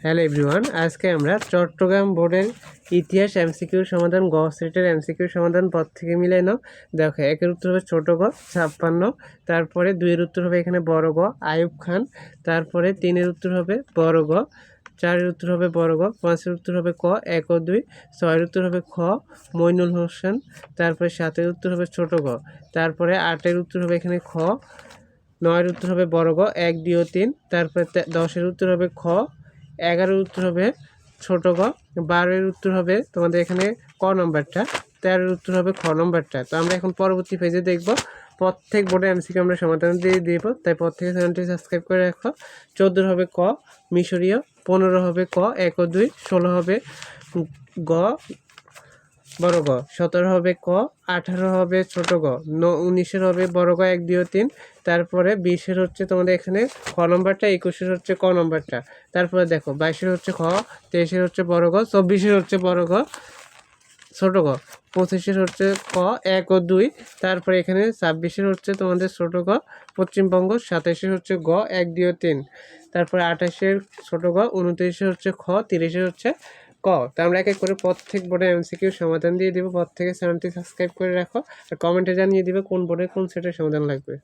Hello everyone আজকে আমরা চট্টগ্রাম বোর্ডের ইতিহাস এমসিকিউ সমাধান গ সেটের এমসিকিউ সমাধান পদ থেকে মিলে নাও দেখো একের উত্তর হবে ছোট গ ছাপ্পান্ন তারপরে দুইয়ের উত্তর হবে এখানে বড় গ আয়ুব খান তারপরে তিনের উত্তর হবে বড় গ চারের উত্তর হবে বড় গ পাঁচের উত্তর হবে ক এক ও দুই ছয়ের উত্তর হবে খ মইনুল হোসেন তারপরে সাতের উত্তর হবে ছোট গ তারপরে আটের উত্তর হবে এখানে খ নয়ের উত্তর হবে বড় গ এক দুই ও তিন তারপরে দশের উত্তর হবে খ এগারোর উত্তর হবে ছোট গ, বারোর উত্তর হবে তোমাদের এখানে ক নম্বরটা, তেরোর উত্তর হবে খ নম্বরটা। তো আমরা এখন পরবর্তী পেজে দেখব। প্রত্যেক বোর্ডে এমসিকে আমরা সমাধান দিয়ে দেব। তাই প্রত্যেকে চ্যানেলটি সাবস্ক্রাইব করে রাখো। চোদ্দোর হবে ক, মিশরীয়। পনেরো হবে ক, এক ও দুই। ষোলো হবে গ বড় গ। সতেরো হবে ক, আঠারো হবে ছোট গ। ন, উনিশের হবে বড় গ, এক, দুই তিন। তারপরে বিশের হচ্ছে তোমাদের এখানে খ নম্বরটা, একুশের হচ্ছে ক নম্বরটা। তারপরে দেখো, বাইশের হচ্ছে খ, তেইশের হচ্ছে বড় গ, চব্বিশের হচ্ছে বড় গ, ছোট গ। পঁচিশের হচ্ছে ক, এক ও দুই। তারপরে এখানে ছাব্বিশের হচ্ছে তোমাদের ছোট গ, পশ্চিমবঙ্গ। সাতাশের হচ্ছে গ, এক, দুই তিন। তারপরে আঠাশের ছোট গ, উনত্রিশের হচ্ছে খ, তিরিশের হচ্ছে ক, তো আমরা এক এক করে প্রত্যেক বোর্ডে এমসিকিউ সমাধান দিয়ে দিব। প্রত্যেকে চ্যানেলটি সাবস্ক্রাইব করে রাখো। আর কমেন্টে জানিয়ে দিবে কোন বোর্ডে কোন সেটের সমাধান লাগবে।